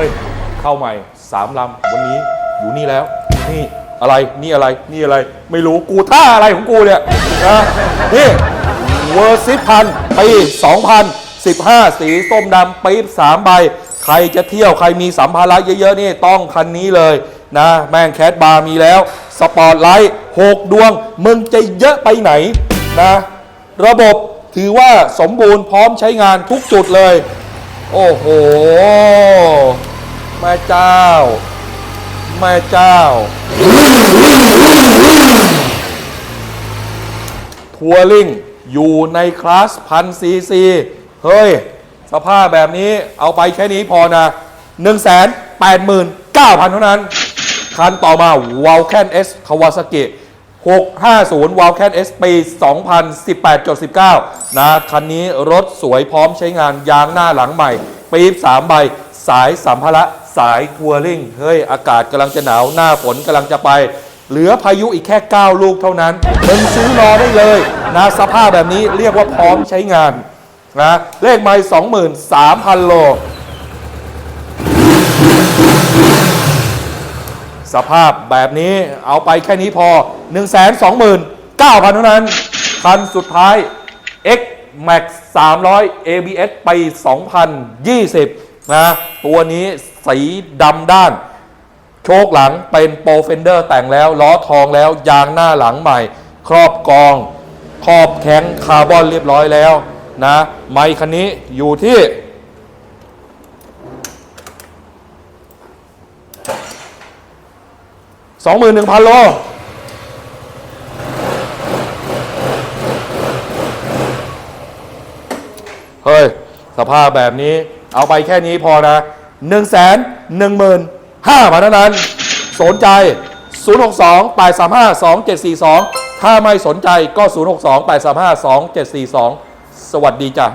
ฮ้ยเข้าใหม่สามลำวันนี้อยู่นี่แล้วนี่อะไรนี่อะไรนี่อะไร ไม่รู้กูท่าอะไรของกูเนี่ยนะนี่เวอร์ซิพันปี2015สีส้มดำปี๊บสามใบ ใครจะเที่ยวใครมีสัมภาระเยอะๆนี่ต้องคันนี้เลยนะแมงแคทบาร์มีแล้ว สปอร์ตไลท์6ดวง มึงจะเยอะไปไหนนะระบบถือว่าสมบูรณ์พร้อมใช้งานทุกจุดเลย โอ้โห ม่เจ้า แม่เจ้า ทัวริงอยู่ในคลาสพันซีซี เฮ้ย สภาพแบบนี้เอาไปแค่นี้พอนะ 1 8 9 0 0 0 เท่านั้น คันต่อมา w a l c a n S Kawasaki 650 w a l c a n S ปี 2018.19 นะ คันนี้รถสวยพร้อมใช้งานยางหน้าหลังใหม่ปี๊บ3ใบ สายสัมภาระ สายทัวริงเฮ้ย อากาศกำลังจะหนาวหน้าฝนกำลังจะไป เหลือพายุอีกแค่ 9 ลูกเท่านั้นมึงซื้อรอได้เลยนะสภาพแบบนี้เรียกว่าพร้อมใช้งานนะเลขไม่23,000 โล สภาพแบบนี้เอาไปแค่นี้พอ 1 2 9 0 0 0เท่านั้น คันสุดท้าย X Max 300 ABS ไปี2020 นะตัวนี้สีดำด้าน โชคหลังเป็นโปรเฟนเดอร์แต่งแล้ว ล้อทองแล้ว ยางหน้าหลังใหม่ ครอบกอง ครอบแข้งคาร์บอนเรียบร้อยแล้วนะไมค์คันนี้อยู่ที่21,000โลเฮ้ย สภาพแบบนี้ เอาไปแค่นี้พอนะ 1 1 5 0 0 0เท่านั้น สนใจ 062 835 2742 ถ้าไม่สนใจก็ 062 835 2742 สวัสดีจ้ะ